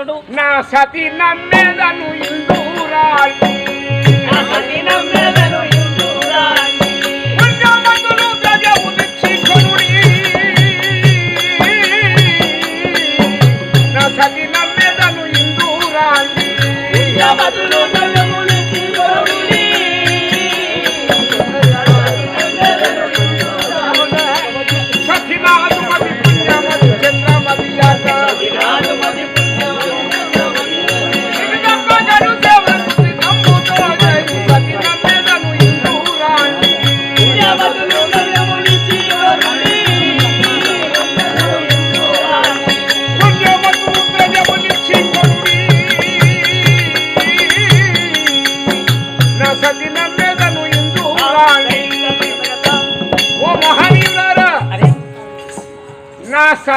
అతడు నా సతి నమ్మేదను ఇందూరాలి పుణ్యవంతులు గజమునిచ్చి కొనుడి. నా సతి నమ్మేదను ఇందూరాలి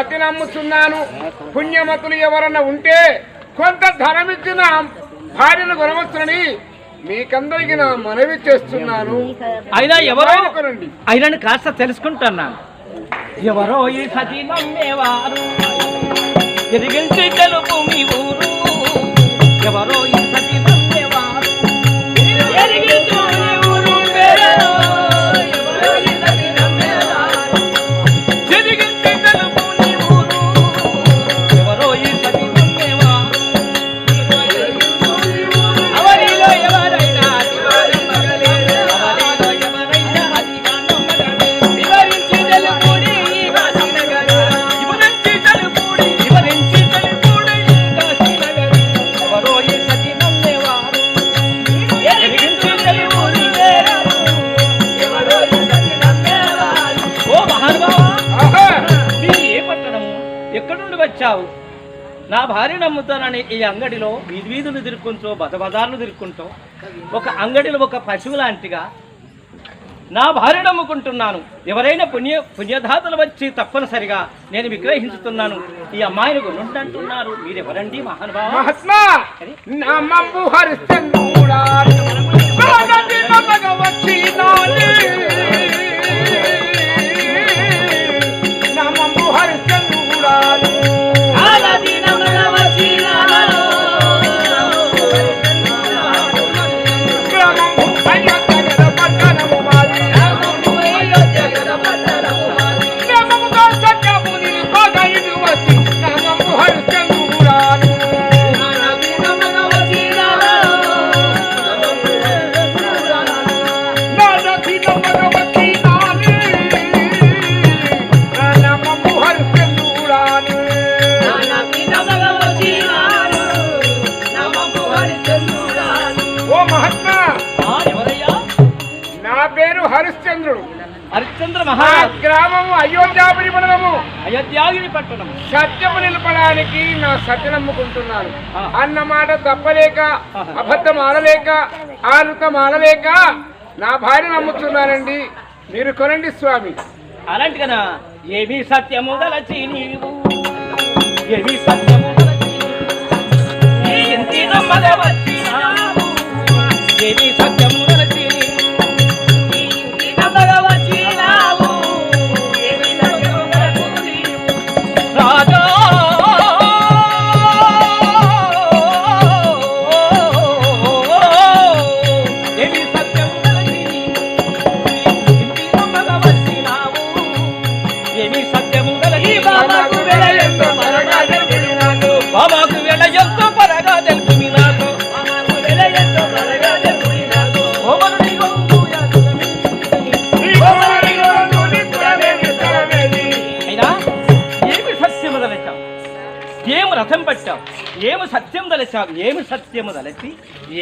సతి నమ్ముతున్నాను పుణ్యమతులు ఎవరన్నా ఉంటే కొంత ధనమిచ్చిన భార్యను కొనవచ్చునని మీకందరికి నా మనవి చేస్తున్నాను. అయినా ఎవరో అయినని కాస్త తెలుసుకుంటున్నాను ఎవరో ఈ సతి నమ్మేవారు. ఎదిగించి తెలుపు మీ ఊరు. ఎవరో వచ్చావు. నా భార్య నమ్ముతానని ఈ అంగడిలో వీధి వీధులు తిరుక్కుంటూ బజ బజార్లు తిరుక్కుంటూ ఒక అంగడిలో ఒక పశువు లాంటిగా నా భార్య నమ్ముకుంటున్నాను. ఎవరైనా పుణ్య పుణ్యదాతలు వచ్చి తప్పనిసరిగా నేను విగ్రహించుతున్నాను. ఈ అమ్మాయిని కొనుంటున్నారు మీరెవరండి మహానుభావ? మహాత్మా నిలపడానికి నా సత్య నమ్ముకుంటున్నాను ఆ. అన్న మాట తప్పలేక. అబద్ధం ఆడలేక ఆనుతం ఆడలేక నా భార్య నమ్ముతున్నానండి మీరు కొనండి స్వామి. అలాంటి కదా? ఏమి సత్యము గలచి నీవు ఏమి సత్యము గలచి నీ ఇంటి నమ్మద వచ్చినావు? ఏమి సత్యము గలచి నీ ఇంటి నమ్మద వచ్చినావు? ఏమి సత్యము గలచి రాజా తలచావు ఏమి సత్యము తలచి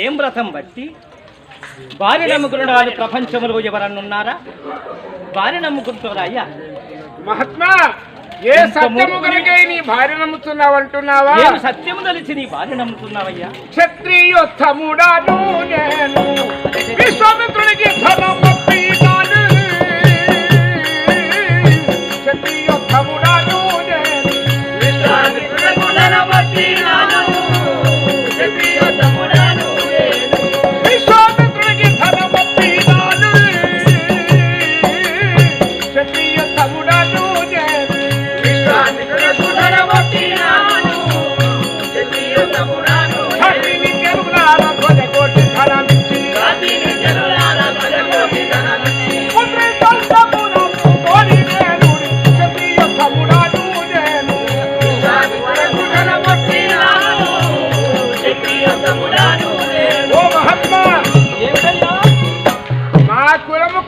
ఏం రథం బట్టి? భార్య నమ్ముకున్న వాళ్ళు ప్రపంచంలో ఎవరన్నున్నారా? భార్య నమ్ముకుంటారా అయ్యా మహాత్మా ఏ సత్యము కనుకై నీ భార్య నమ్ముతున్నావు అంటున్నావా? ఏమి సత్యము తలిచి నీ భార్య నమ్ముతున్నావయ్యా? క్షత్రియోత్తముడాను నేను. విశ్వామిత్రునికి ధనం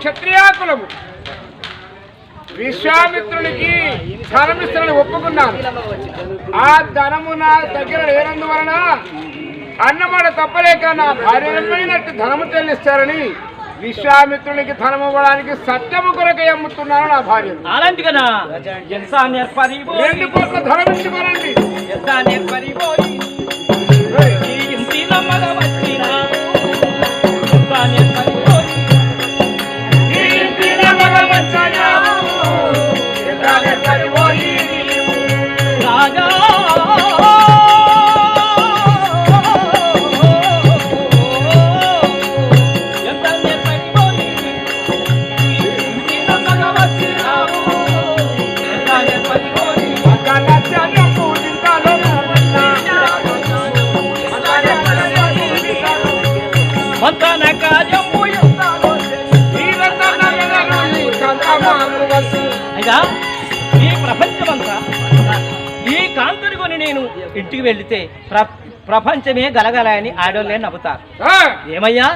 క్షత్రియాకులము. విశ్వామిత్రునికి ధనమిస్తులని ఒప్పుకున్నాను ఆ ధనము నా దగ్గర లేనందువలన అన్నమాట తప్పలేక నా భార్యమైనట్టు ధనము చెల్లిస్తారని విశ్వామిత్రునికి ధనము ఇవ్వడానికి సత్యము కొరకై అమ్ముతున్నాను నా భార్య. రెండు కోట్ల ధనం ఇచ్చుకోనండి ఇంటికి వెళితే ప్ర ప్రపంచమే గలగలని ఆడోళ్ళే నవ్వుతారు. ఏమయ్యా?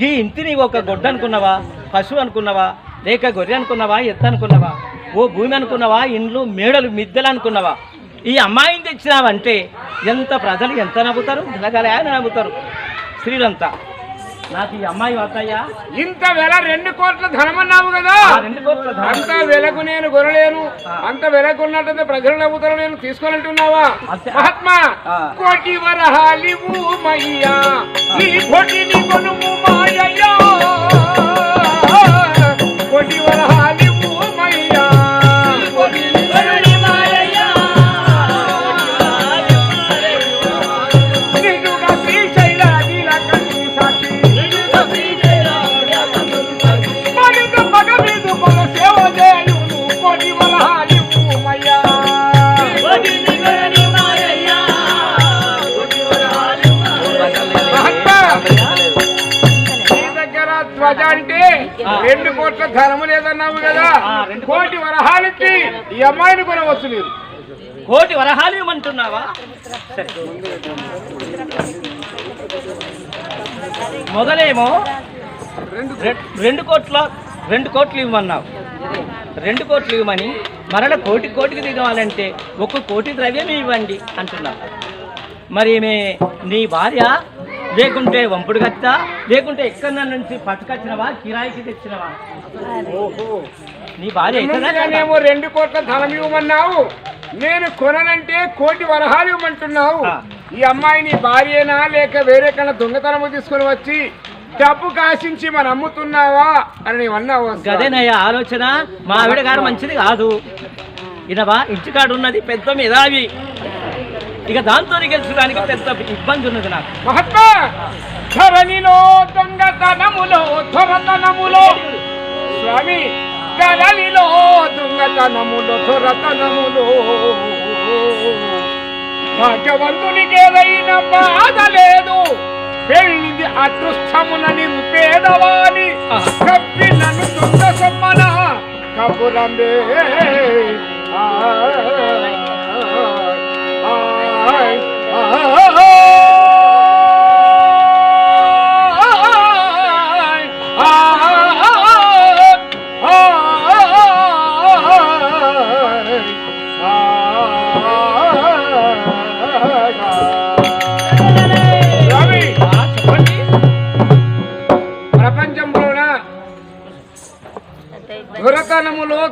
ఈ ఇంటిని ఒక గొడ్డ అనుకున్నావా? పశువు అనుకున్నావా? లేక గొర్రె అనుకున్నావా? ఎత్త అనుకున్నావా? ఓ భూమి అనుకున్నావా? ఇండ్లు మేడలు మిద్దెలు అనుకున్నావా? ఈ అమ్మాయిని తెచ్చినావంటే ఎంత ప్రజలు ఎంత నవ్వుతారు? గలగల అని నవ్వుతారు. స్త్రీలంతా. నాకు ఈ అమ్మాయి వద్దయ్యా. ఇంత వెల రెండు కోట్ల ధనం అన్నావు కదా. ఆ రెండు కోట్ల ధనం. అంత వెలకు నేను కొనలేను అంత వెలకు ఉన్నట్టయితే ప్రజలు నవ్వుతారు నేను తీసుకోనంటున్నావా అంతే. మహాత్మా. కోటి వరహాలివు మయ్యా. నీ కోటిని కొనుము మాయయ్యా. కోటి వరహాలివు కొనవచ్చు మీరు. కోటి వరహాలు ఇవ్వమంటున్నావా. మొదలేమో రెండు కోట్ల రెండు కోట్లు ఇవ్వమన్నావు. రెండు కోట్లు ఇవ్వమని మరల కోటి కోటికి దిగాలంటే ఒక కోటి ద్రవ్యం ఇవ్వండి అంటున్నావు. మరి నీ భార్య లేకుంటే వంపుడు కత్తా లేకుంటే ఎక్కడి నుంచి పట్టుకొచ్చినవా కిరాయికి తెచ్చినవా? ముందుగానేమో రెండు కోట్ల ధనం ఇవ్వమన్నావు. నేను కొననంటే కోటి వరహాలు ఇవ్వమంటున్నావు. ఈ అమ్మాయి నీ భార్యేనా లేక వేరే కన్నా దొంగతనము తీసుకొని వచ్చి డబ్బు కాసించి మన అమ్ముతున్నావా అని నీవు అన్నావు అసలు. గదేనయ్య ఆలోచన. మా ఆవిడ గారు మంచిది కాదు. ఇనవా ఇంటికాడు ఉన్నది పెద్ద మేధావి. ఇక దాంతో గెలిచడానికి పెద్ద ఇబ్బంది ఉన్నది నాకు. మహాత్మా ధరణిలో దొంగతనములో ధొరతనములో. స్వామి ధరణిలో దొంగతనములో ధొరతనములో భాగ్యవంతునికి ఏదైనా బాధ లేదు. పెళ్ళిది అదృష్టమునని పేదవాని కప్పి నన్ను దొంగ సమ్మన. కబురంబే. రవి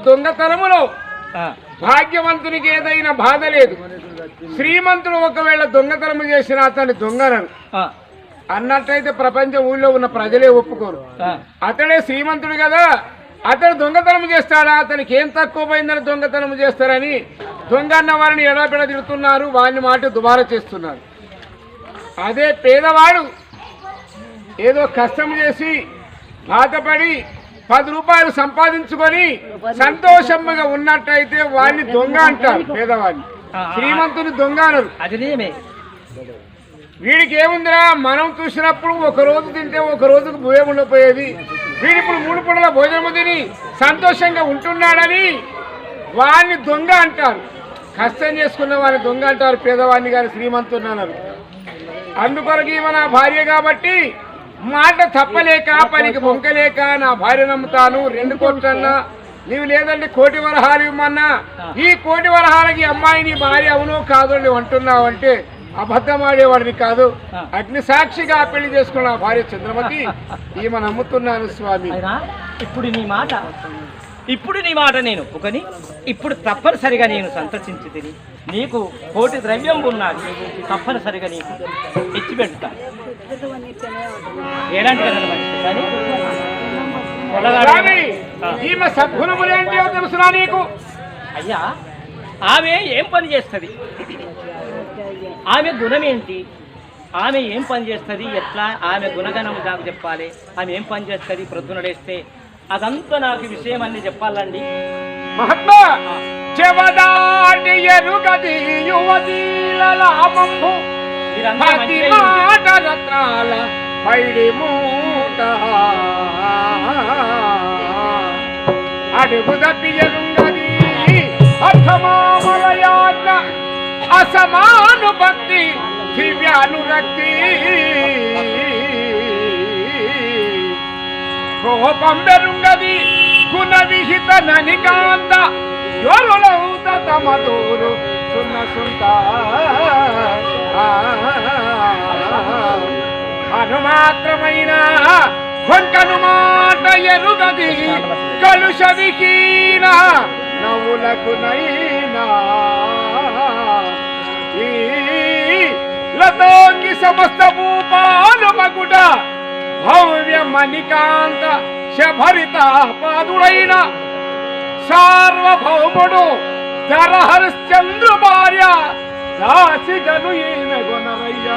దొంగతనములో భాగ్యవంతునికి ఏదైనా బాధ లేదు. శ్రీమంతుడు ఒకవేళ దొంగతనము చేసిన అతని దొంగనను ఆ, అన్నట్టయితే ప్రపంచం ఊళ్ళో ఉన్న ప్రజలే ఒప్పుకోరు. అతడే శ్రీమంతుడు కదా. అతడు దొంగతనం చేస్తాడా? అతనికి ఏం తక్కువ పోయిందని దొంగతనం చేస్తారని దొంగ అన్న వారిని ఎడపెడ తిడుతున్నారు. వారిని మాట దుబారా చేస్తున్నారు. అదే పేదవాడు. ఏదో కష్టం చేసి బాధపడి పది రూపాయలు సంపాదించుకొని సంతోషంగా ఉన్నట్టయితే వాడిని దొంగ అంటారు పేదవాడిని. శ్రీమంతుని దొంగ అనరు. వీడికి ఏముందిరా? మనం చూసినప్పుడు ఒక రోజు తింటే ఒక రోజుకు భోజనం ఉండపోయేది. వీడి ఇప్పుడు మూడు పూటల భోజనం తిని సంతోషంగా ఉంటున్నాడని వాడిని దొంగ అంటారు. కష్టం చేసుకున్న వాడిని దొంగ అంటారు పేదవాడిని గారి శ్రీమంతుడు అన్నారు అందుకొరకు ఈమె నా భార్య కాబట్టి మాట తప్పలేక పనికి బొంకలేక నా భార్య నమ్ముతాను. రెండు కోట్లన్నా. నీవు లేదంటే కోటి వరహాలు ఇవ్వమన్నా. ఈ కోటి వరహాలకి అమ్మాయి నీ భార్య అవునో కాదో నువ్వు అంటున్నావు అంటే అబద్ధం ఆడేవాడిని కాదు. అగ్ని సాక్షిగా పెళ్ళి చేసుకున్న భార్య చంద్రమతి. ఈమె నమ్ముతున్నాను స్వామి. ఇప్పుడు నీ మాట ఇప్పుడు నీ మాట నేను ఒకని ఇప్పుడు తప్పనిసరిగా నేను సంతోషించి తిని నీకు కోటి ద్రవ్యం ఉన్నది తప్పనిసరిగా నీకు ఇచ్చి పెడతాను కానీ. ఈమె తెలుసునా నీకు? అయ్యా ఆమె ఏం పని చేస్తుంది? ఆమె గుణం ఏంటి? ఆమె ఏం పని చేస్తుంది? ఎట్లా ఆమె గుణగణం నాకు చెప్పాలి. ఆమె ఏం పని చేస్తుంది? ప్రొద్దున లేస్తే అదంతా నాకు విషయం అన్ని చెప్పాలండి. మహాత్మా చెవదాటి ఎరుగది యువతీల లాభంబు మంచిగా మాట రత్నాల పైడి మూట. అడుగు తప్పి ఎరుగది అర్థమామలయాజ్ఞ అసమాను భక్తి దివ్యానురక్తి. కోపం బెరుంగది గుణ విహిత ననికాంత యొరులౌత తమదూరు సున్న సుంత అనుమాత్రమైన కొంకను మాట ఎరుగది కలుష విహీన నవ్వులకు నైనా ఈ లతోంగి సమస్త భూపాలు మగుట భవ్య మణికాంత శభరిత పాదుడైన సార్వభౌముడు ధరహరిశ్చంద్ర భార్య దాసిగను ఈమె గొనరయ్య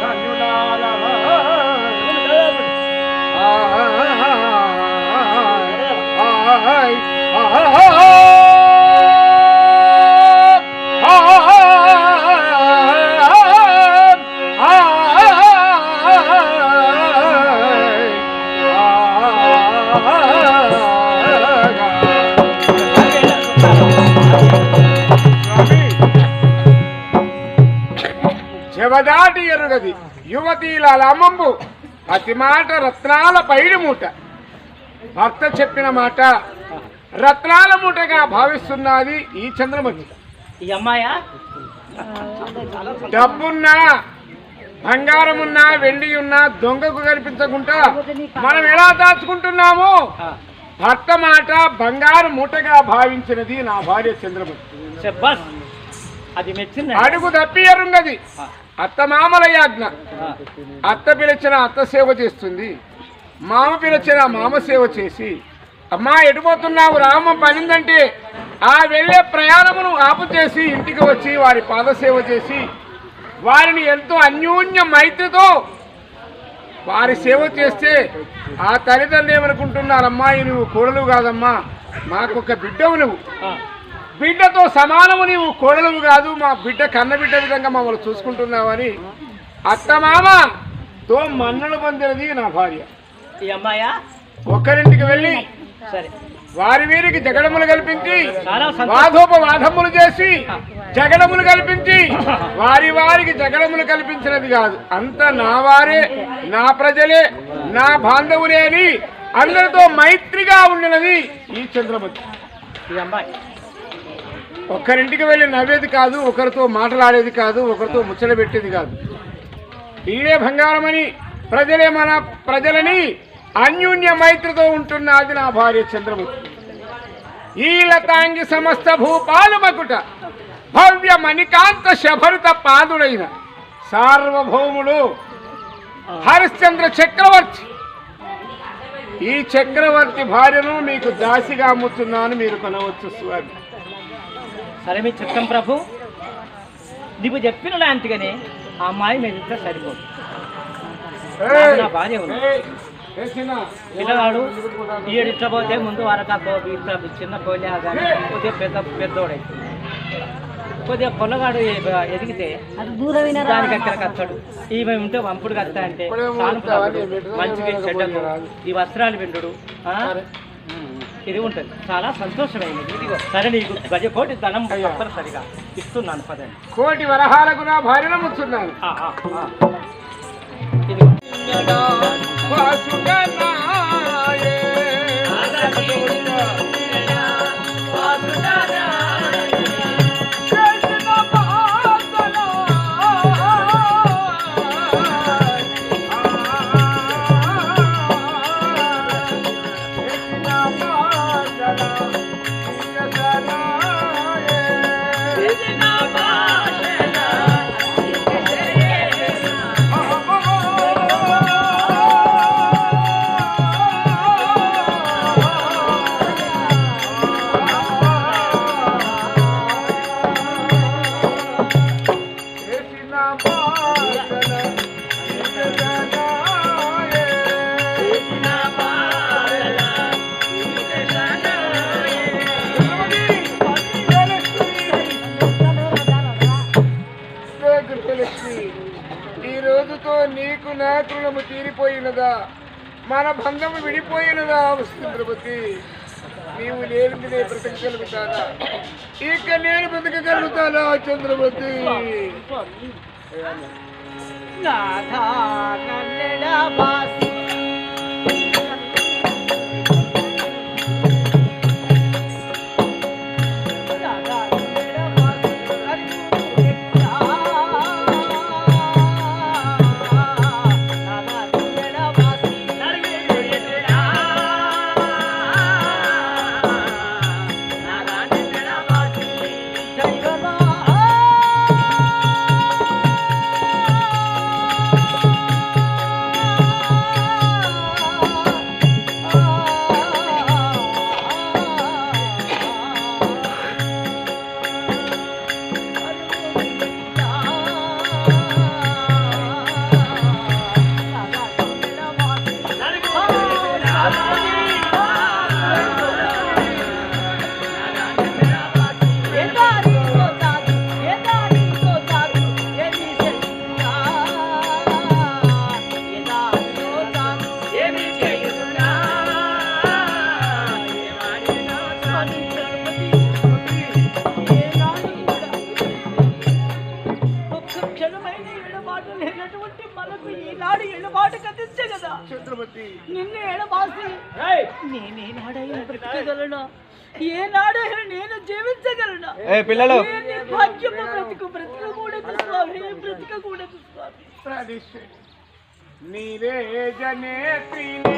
కన్యులాల ఎరుగది యువతీల అమ్మంబు అతి మాట రత్నాల పైడి మూట. భర్త చెప్పిన మాట రత్నాల మూటగా భావిస్తున్నది ఈ చంద్రమతి డబ్బున్నా బంగారమున్నా వెండి ఉన్నా దొంగకు కనిపించకుండా మనం ఎలా దాచుకుంటున్నామో? భర్త మాట బంగారు మూటగా భావించినది నా భార్య చంద్రమతి శబ్బాస్ అది మెచ్చింది? అడుగు తప్పి ఎరుంగది అత్త మామల యాజ్ఞ. అత్త పిలిచిన అత్త సేవ చేస్తుంది. మామ పిలిచిన మామ సేవ చేసి అమ్మా ఎడిపోతున్నావు రామ పనిందంటే ఆ వెళ్ళే ప్రయాణమును ఆపు చేసి ఇంటికి వచ్చి వారి పాదసేవ చేసి వారిని ఎంతో అన్యోన్య మైత్రితో వారి సేవ చేస్తే ఆ తల్లిదండ్రులు ఏమనుకుంటున్నారమ్మా? నువ్వు కోడలు కాదమ్మా. మాకొక బిడ్డవు నువ్వు. బిడ్డతో సమానము నీవు కోడలు కాదు మా బిడ్డ కన్న బిడ్డ విధంగా మమ్మల్ని చూసుకుంటున్నావని. అత్తమామతో మన్నలు పొందినది నా భార్య. ఈ అమ్మాయా? ఒక్కరింటికి వెళ్ళి సరే. వారి వీరికి జగడములు కల్పించి వాదోపవాదములు చేసి జగడములు కల్పించి వారి వారికి జగడములు కల్పించినది కాదు. అంత నా వారే నా ప్రజలే నా బాంధవులే అని అందరితో మైత్రిగా ఉండినది ఈ చంద్రమతి. ఈ అమ్మాయి. ఒక్కరింటికి వెళ్ళి నవ్వేది కాదు ఒకరితో మాట్లాడేది కాదు ఒకరితో ముచ్చట పెట్టేది కాదు. ఈడే బంగారమని ప్రజలే మన ప్రజలని అన్యోన్య మైత్రితో ఉంటున్నది నా భార్య చంద్రమూర్తి ఈ లతాంగి సమస్త భూపాలుమకుట భవ్య మణికాంత శభరిత పాదుడైన సార్వభౌముడు హరిశ్చంద్ర చక్రవర్తి. ఈ చక్రవర్తి భార్యను మీకు దాసిగా అమ్ముతున్నాను మీరు కొనవచ్చు స్వామి. సరే మీ చిత్తం ప్రభు. నీవు చెప్పిన లాంటిగానే ఆ అమ్మాయి మీద ఇస్తే సరిపోదు. నాకు నా భార్య ఉంది. పిల్లగాడు ఈడు ఇట్లా పోతే ముందు వరకు ఇట్లా చిన్న కోలే కానీ కొద్దిగా పెద్ద పెద్దోడైతే కొద్దిగా పొల్లగాడు ఎ- ఎదిగితే అది దూరమైన దానికి ఎక్కడ కత్తాడు? ఈమె ఉంటే వంపుడు కత్తా అంటే మంచిగా చెడ్డకు ఈ వస్త్రాలు విండు ఇది ఉంటుంది. చాలా సంతోషమైనది ఇదిగో సరే నీకు గజ కోటి ధనం తప్పనిసరిగా ఇస్తున్నాను. పదండి. కోటి వరహాలకు నా భార్యను ముచ్చున్నాను. ఇదిగో వచ్చి ఈ రోజుతో నీకు నా తీరిపోయినదా? మన బంధము విడిపోయినదా? చంద్రపతి నీవు లేనిది నేను బ్రతకగలుగుతానా? ఇక నేను బ్రతకగలుగుతానా చంద్రపతి ఒక్క ఏ పిల్లలు. నీరే జనేత్రిని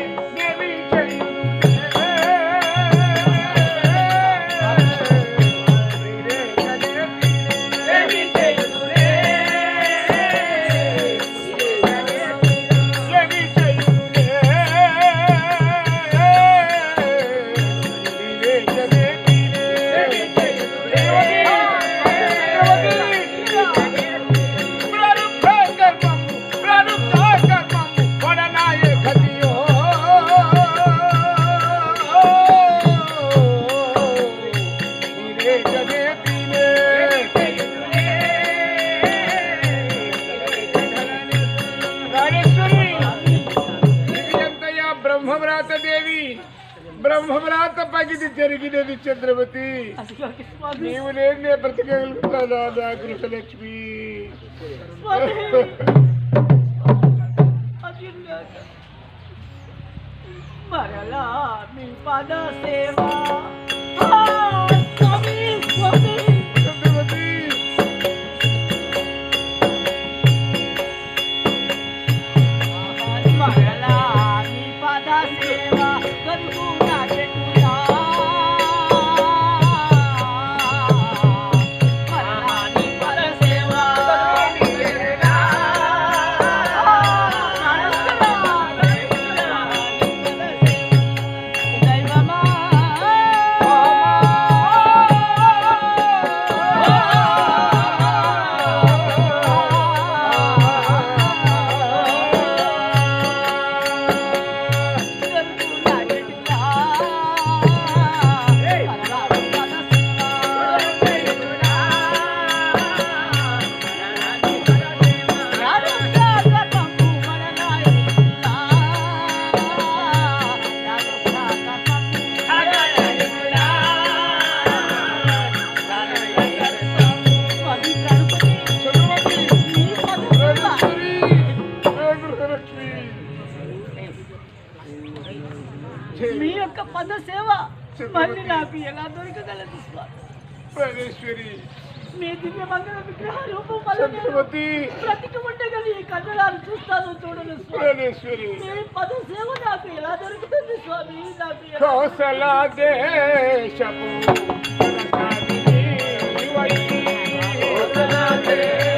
దేవి బ్రహ్మవ్రాత పగిది జరిగినది చంద్రవతి. నీవు లేని బ్రతకగలుగుతానా నా గృహలక్ష్మి మరలా మీ పద సేవా. మళ్ళీ నాకు ఎలా దొరకగలదు స్వామి పరమేశ్వరి మీ దివ్య మంగళ విగ్రహ రూపం వల్ల సరస్వతి బ్రతికి ఉండగలి ఈ కన్నడాలు చూస్తాను చూడను పరమేశ్వరి మీ పద సేవ నాకు ఎలా దొరుకుతుంది స్వామి నాకు కౌసలా దేశపు కౌసలా దేశపు